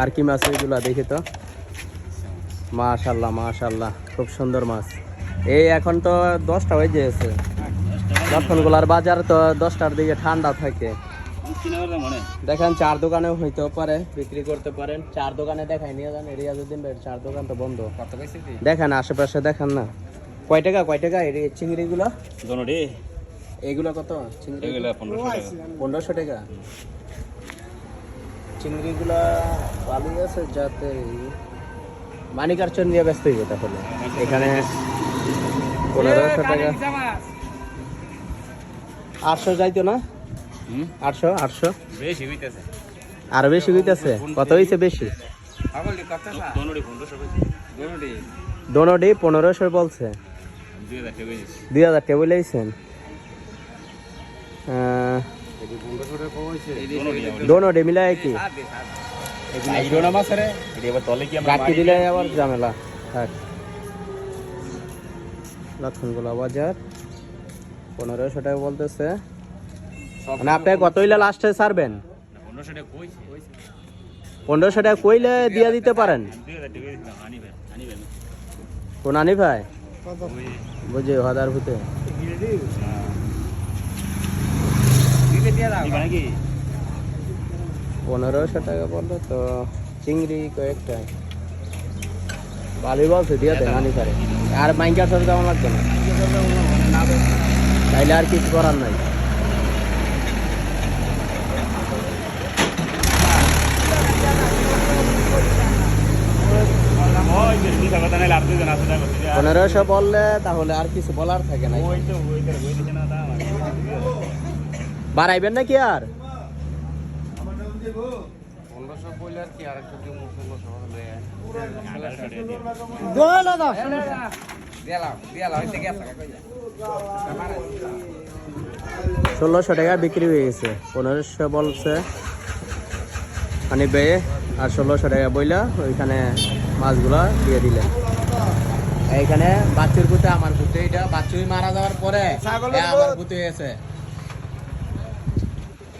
আর কি মাছ এগুলা দেখি তো? মাশাল্লাহ মাশাল্লাহ খুব সুন্দর মাছ। এই এখন তো দশটা হয়ে গিয়েছে লক্ষণগুলার বাজার তো দশটার দিকে ঠান্ডা থাকে। দেখেন চার দোকানে হইতেও পারে বিক্রি করতে পারেন। চার দোকানে দেখাই নিয়ে যান রিয়াজুদ্দিন ভাইয়ের চার দোকান তো বন্ধ। দেখেন আশেপাশে দেখেন না। কয় টাকা কয় টাকা? এই চিংড়িগুলো? এগুলো কত? চিংড়ি? পনেরোশো টাকা? চিংড়িগুলো ভালোই আছে যাতে মানিকার চন দিয়ে ব্যস্ত হইবে তাহলে। এখানে পনেরোশো টাকা। আটশো যাইতো না? আটশো আটশো? বেশি হইতেছে। আরও বেশি হইতেছে? কত হইছে বেশি? দোনোটি পনেরোশো বলছে। দুই হাজার টাকা হয়েছে দুই হাজার টেবিল আইছেন দোনোটি তলে কি দিলে আবার ঝামেলা থাক লক্ষণগুলা বাজার পনেরোশো টাকা বলতেছে মানে আপনি কত হইলে লাস্টে ছাড়বেন? পনেরোশো টাকা কইলে দিয়ে দিতে পারেন। কোন আনি ভাই বুঝি হাজার ভূতে। পনেরোশো টাকা বলল তো চিংড়ি কয়েকটা ভালোই বলছে দিয়ে দেন আনি পারে আর মাইকার সাথে কেমন লাগবে না তাইলে আর কিছু করার নাই পনেরোশো বললে তাহলে আর কিছু বলার থাকে না ওই তো ওই তো ওই দিকে না দাম বাড়াইবেন নাকি আর? ষোলোশো টাকা বিক্রি হয়ে গেছে। পনেরোশো বলছে। মানে বেয়ে আর ষোলোশো টাকা বইলা ওইখানে মাছগুলা দিয়ে দিলেন। এইখানে বাচ্চুর পুঁতে আমার পুঁতে এটা বাচ্চুই মারা যাওয়ার পরে আমার পুঁতে গেছে।